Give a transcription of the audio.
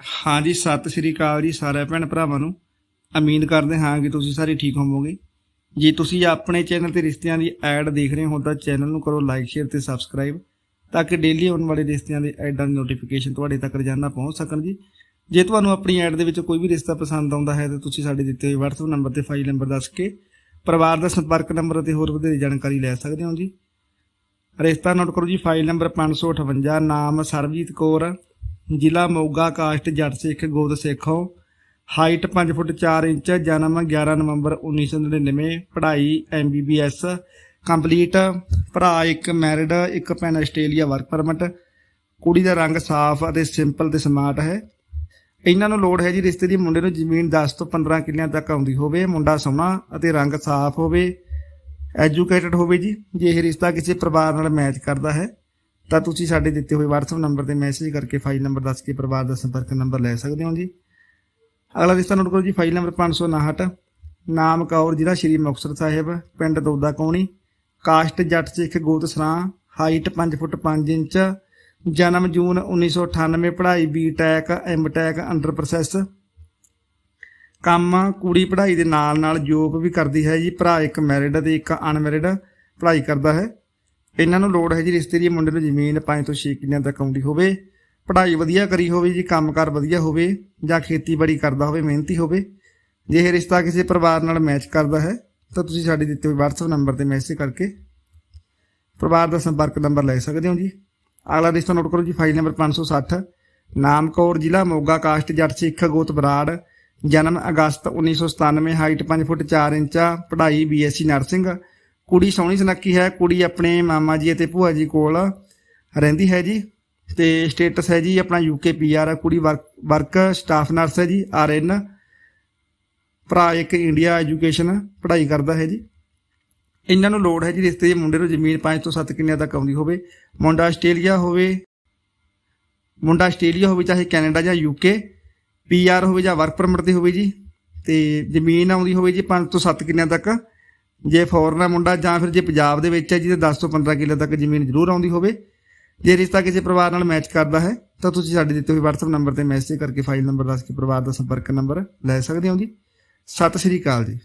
ਹਾਂਜੀ ਸਤਿ ਸ੍ਰੀ ਅਕਾਲ ਜੀ ਸਾਰੇ ਭੈਣ ਭਰਾਵਾਂ ਨੂੰ। ਉਮੀਦ ਕਰਦੇ ਹਾਂ ਕਿ ਤੁਸੀਂ ਸਾਰੇ ਠੀਕ ਹੋਵੋਗੇ। ਜੇ ਤੁਸੀਂ ਆਪਣੇ ਚੈਨਲ ਤੇ ਰਿਸ਼ਤਿਆਂ ਦੀ ਐਡ ਦੇਖ ਰਹੇ ਹੋ ਤਾਂ ਚੈਨਲ ਨੂੰ ਕਰੋ ਲਾਈਕ, ਸ਼ੇਅਰ ਤੇ ਸਬਸਕ੍ਰਾਈਬ ਤਾਂ ਕਿ ਡੇਲੀ ਆਉਣ ਵਾਲੇ ਰਿਸ਼ਤਿਆਂ ਦੇ ਐਡਾਂ ਦੀ ਨੋਟੀਫਿਕੇਸ਼ਨ ਤੁਹਾਡੇ ਤੱਕ ਰੋਜ਼ਾਨਾ ਪਹੁੰਚ ਸਕਣ ਜੀ। ਜੇ ਤੁਹਾਨੂੰ ਆਪਣੀ ਐਡ ਦੇ ਵਿੱਚ ਕੋਈ ਵੀ ਰਿਸ਼ਤਾ ਪਸੰਦ ਆਉਂਦਾ ਹੈ ਤਾਂ ਤੁਸੀਂ ਸਾਡੇ ਦਿੱਤੇ ਹੋਏ WhatsApp ਨੰਬਰ ਤੇ ਫਾਈਲ ਨੰਬਰ ਦੱਸ ਕੇ ਪਰਿਵਾਰ ਦਾ ਸੰਪਰਕ ਨੰਬਰ ਅਤੇ ਹੋਰ ਵਧੇਰੇ ਜਾਣਕਾਰੀ ਲੈ ਸਕਦੇ ਹੋ ਜੀ। ਰਿਸ਼ਤਾ ਨੋਟ ਕਰੋ ਜੀ ਫਾਈਲ ਨੰਬਰ 558 ਨਾਮ ਸਰਬਜੀਤ ਕੌਰ ਜ਼ਿਲ੍ਹਾ ਮੋਗਾ, ਕਾਸਟ, ਜੱਟ ਸਿੱਖ ਗੋਦ ਸਿੱਖੋ। ਹਾਈਟ 5 ਫੁੱਟ 4 ਇੰਚ, ਜਨਮ 11 ਨਵੰਬਰ 1999 ਪੜ੍ਹਾਈ ਐਮਬੀਬੀਐਸ ਕੰਪਲੀਟ, ਭਰਾ ਇੱਕ ਮੈਰਿਡ, ਇੱਕ ਭੈਣ ਆਸਟ੍ਰੇਲੀਆ ਵਰਕ ਪਰਮਿਟ। ਕੁੜੀ ਦਾ ਰੰਗ ਸਾਫ਼ ਅਤੇ ਸਿੰਪਲ ਤੇ ਸਮਾਰਟ ਹੈ। ਇਹਨਾਂ ਨੂੰ ਲੋੜ ਹੈ ਜੀ ਰਿਸ਼ਤੇ ਦੀ ਮੁੰਡੇ ਨੂੰ ਜ਼ਮੀਨ 10 ਤੋਂ 15 ਕਿੱਲਿਆਂ ਤੱਕ ਆਉਂਦੀ ਹੋਵੇ, ਮੁੰਡਾ ਸੋਹਣਾ ਅਤੇ ਰੰਗ ਸਾਫ਼ ਹੋਵੇ। ਐਜੂਕੇਟਡ ਹੋਵੇ ਜੀ, ਜੇ ਇਹ ਰਿਸ਼ਤਾ ਕਿਸੇ ਪਰਿਵਾਰ ਨਾਲ ਮੈਚ ਕਰਦਾ ਹੈ। ਤਾਂ ਤੁਸੀਂ ਸਾਡੇ ਦਿੱਤੇ ਹੋਏ WhatsApp ਨੰਬਰ ਤੇ ਮੈਸੇਜ ਕਰਕੇ ਫਾਈਲ ਨੰਬਰ ਦੱਸ ਕੇ ਪਰਿਵਾਰ ਦਾ ਸੰਪਰਕ ਨੰਬਰ ਲੈ ਸਕਦੇ ਹੋ ਜੀ। ਅਗਲਾ ਰਿਸ਼ਤਾ ਨੋਟ ਕਰੋ ਜੀ ਫਾਈਲ ਨੰਬਰ 559 ਨਾਮ ਕੌਰ, ਜ਼ਿਲ੍ਹਾ ਸ਼੍ਰੀ ਮੁਕਤਸਰ ਸਾਹਿਬ, ਪਿੰਡ ਦੋਦਾ ਕੌਣੀ, ਕਾਸਟ ਜੱਟ ਸਿੱਖ ਗੋਤ ਸਰਾਂ ਹਾਈਟ 5 ਫੁੱਟ 5 ਇੰਚ, ਜਨਮ ਜੂਨ 1998 ਪੜ੍ਹਾਈ ਬੀਟੈਕ ਐਮਟੈਕ ਅੰਡਰ ਪ੍ਰੋਸੈਸ ਕੰਮ, ਕੁੜੀ ਪੜ੍ਹਾਈ ਦੇ ਨਾਲ ਨਾਲ ਜੋਬ ਵੀ ਕਰਦੀ ਹੈ ਜੀ, ਭਰਾ ਇੱਕ ਮੈਰਿਡ ਤੇ ਇੱਕ ਅਨਮੈਰਿਡ ਪੜ੍ਹਾਈ ਕਰਦਾ ਹੈ। ਇਹਨਾਂ ਨੂੰ ਲੋੜ ਹੈ ਜੀ ਰਿਸ਼ਤੇ ਦੀ, ਮੁੰਡੇ ਨੂੰ ਜ਼ਮੀਨ 5 ਤੋਂ 6 ਕਿੱਲਿਆਂ ਤੱਕ ਆਉਂਦੀ ਹੋਵੇ, ਪੜ੍ਹਾਈ ਵਧੀਆ ਕਰੀ ਹੋਵੇ ਜੀ, ਕੰਮਕਾਰ ਵਧੀਆ ਹੋਵੇ, ਜਾਂ ਖੇਤੀਬਾੜੀ ਕਰਦਾ ਹੋਵੇ, ਮਿਹਨਤੀ ਹੋਵੇ, ਜੇ ਇਹ ਰਿਸ਼ਤਾ ਕਿਸੇ ਪਰਿਵਾਰ ਨਾਲ ਮੈਚ ਕਰਦਾ ਹੈ, ਤਾਂ ਤੁਸੀਂ ਸਾਡੇ ਦਿੱਤੇ ਹੋਏ WhatsApp ਨੰਬਰ ਤੇ ਮੈਸੇਜ ਕਰਕੇ ਪਰਿਵਾਰ ਦਾ ਸੰਪਰਕ ਨੰਬਰ ਲੈ ਸਕਦੇ ਹੋ ਜੀ। ਅਗਲਾ ਰਿਸ਼ਤਾ ਨੋਟ ਕਰੋ ਜੀ ਫਾਈਲ ਨੰਬਰ 560 ਨਾਮ ਕੌਰ ਜ਼ਿਲ੍ਹਾ ਮੋਗਾ ਕਾਸਟ ਜੱਟ ਸਿੱਖ ਗੋਤ ਬਰਾੜ, ਜਨਮ ਅਗਸਤ 1997 ਹਾਈਟ 5 ਫੁੱਟ 4 ਇੰਚ, ਪੜ੍ਹਾਈ ਬੀਐਸਸੀ ਨਰਸਿੰਗ ਕੁੜੀ ਸੋਹਣੀ ਸੁਨੱਖੀ ਹੈ, ਕੁੜੀ ਆਪਣੇ ਮਾਮਾ ਜੀ ਅਤੇ ਭੂਆ ਜੀ ਕੋਲ ਰਹਿੰਦੀ ਹੈ ਜੀ ਤੇ ਸਟੇਟਸ ਹੈ ਜੀ ਆਪਣਾ ਯੂਕੇ ਪੀਆਰ ਕੁੜੀ ਵਰਕ ਸਟਾਫ ਨਰਸ ਹੈ ਜੀ ਆਰਐਨ ਭਰਾ ਇੱਕ ਇੰਡੀਆ ਐਜੂਕੇਸ਼ਨ ਪੜ੍ਹਾਈ ਕਰਦਾ ਹੈ ਜੀ। ਇਹਨਾਂ ਨੂੰ ਲੋੜ ਹੈ ਜੀ ਰਿਸ਼ਤੇ ਦੇ ਮੁੰਡੇ ਨੂੰ ਜ਼ਮੀਨ 5 ਤੋਂ 7 ਕਿੱਲਿਆਂ ਤੱਕ ਆਉਂਦੀ ਹੋਵੇ। ਮੁੰਡਾ ਆਸਟ੍ਰੇਲੀਆ ਹੋਵੇ, ਮੁੰਡਾ ਆਸਟ੍ਰੇਲੀਆ ਹੋਵੇ, ਚਾਹੇ ਕੈਨੇਡਾ ਜਾਂ ਯੂਕੇ ਪੀਆਰ ਹੋਵੇ ਜਾਂ ਵਰਕ ਪਰਮਿਟ ਤੇ ਹੋਵੇ ਜੀ। ਤੇ ਜ਼ਮੀਨ ਆਉਂਦੀ ਹੋਵੇ ਜੀ 5 ਤੋਂ 7 ਕਿੱਲਿਆਂ ਤੱਕ। ਜੇ ਫੋਰਨ ਹੈ ਮੁੰਡਾ ਜਾਂ ਫਿਰ ਜੇ ਪੰਜਾਬ ਦੇ ਵਿੱਚ ਹੈ ਜਿਹਦੇ ਤੇ 10 ਤੋਂ 15 ਕਿੱਲੇ ਤੱਕ ਜ਼ਮੀਨ ਜ਼ਰੂਰ ਆਉਂਦੀ ਹੋਵੇ, ਜੇ ਰਿਸ਼ਤਾ ਕਿਸੇ ਪਰਿਵਾਰ ਨਾਲ ਮੈਚ ਕਰਦਾ ਹੈ, ਤਾਂ ਤੁਸੀਂ ਸਾਡੇ ਦਿੱਤੇ ਹੋਏ WhatsApp ਨੰਬਰ ਤੇ ਮੈਸੇਜ ਕਰਕੇ ਫਾਈਲ ਨੰਬਰ ਦੱਸ ਕੇ ਪਰਿਵਾਰ ਦਾ ਸੰਪਰਕ ਨੰਬਰ ਲੈ ਸਕਦੇ ਹੋ ਜੀ। ਸਤਿ ਸ਼੍ਰੀ ਅਕਾਲ ਜੀ।